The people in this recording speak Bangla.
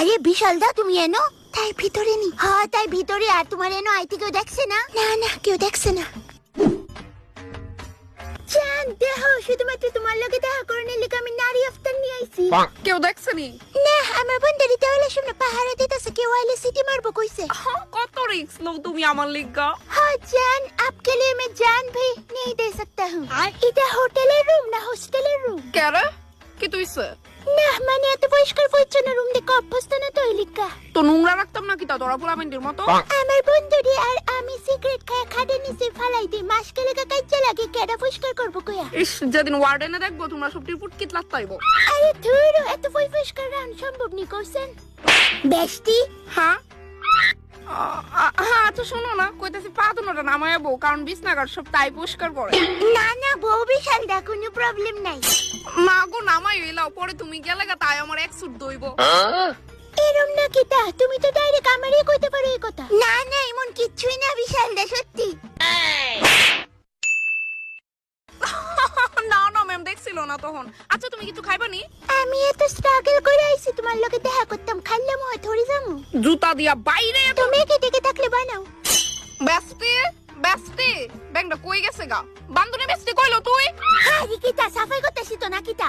আরে বিশালদা তুমি এনো? তাই ভিতরে নি। হ্যাঁ তাই ভিতরে আর তোমার এনো আইতে কেউ দেখছে না? না না কেউ দেখছে না। চাঁদ দেহ শুধুমাত্র তোমার লগে দেখা করণের লিগে আমি নারী আফতার নিয়ে আইছি। কেউ দেখছে নি? না আমার বন্ধুরি তাহলে সামনে পাহাড়ে দিতেছে কেউ আইলে সিটি মারবো কইছে। হ্যাঁ, কত রিক্স লো তুমি আমার লিগা। হ্যাঁ জান আপকে লিয়ে মে জান ভি নেই দে সকতা হুঁ এটা হোটেলের রুম না হোস্টেলের রুম? কেরা? কি তুইছে? না মানে এত পরিষ্কার পরিচ্ছন্ন রুম দেখে অভ্যস্ত না তো এলিকা? তো নোংরা রাখতাম নাকি তা তোরা পোলামেন্টের মতো? আমার বন্ধুরি আর আমি সিগারেট খায় খাটে নিচে ফালাই দিই মাস গেলে কাইচা লাগে কেডা পরিষ্কার করব কয়া? ইস যেদিন ওয়ার্ডেনে দেখব তোমরা সবটির ফুটকিত লাগতাইবো আরে ধুরো এত পরিষ্কার রান সম্ভব নি করছেন বেশটি? হ্যাঁ? আচ্ছা শোনো না কইতাছি পা দুনোটা নামায়াবো কারণ বিছনাঘাট সব তাই পরিষ্কার করে। না না বউ বিশাল দা কোনো প্রবলেম নাই। না গো নামাই এলাও পরে তুমি গেলে গা তাই আমার এক সুট দইব। এরম না কিতা তুমি তো ডাইরেক্ট আমারই কইতে পারো এই কথা। না না এমন কিচ্ছুই না বিশাল দা সত্যি। না না ম্যাম দেখছিল না তখন। আচ্ছা তুমি কিছু খাইবা নি? আমি এত স্ট্রাগল করে আইছি তোমার লগে দেখা করতাম খাইলাম হয় থরি যামু। জুতা দিয়া বাইরে তো তুমি কি টেকে ব্যাংকটা কই গেছে গা? বান্ধবী ব্যস্তে কইলো তুই? হ্যাঁ রিকিতা, সাফাই করতেছি তো না কিতা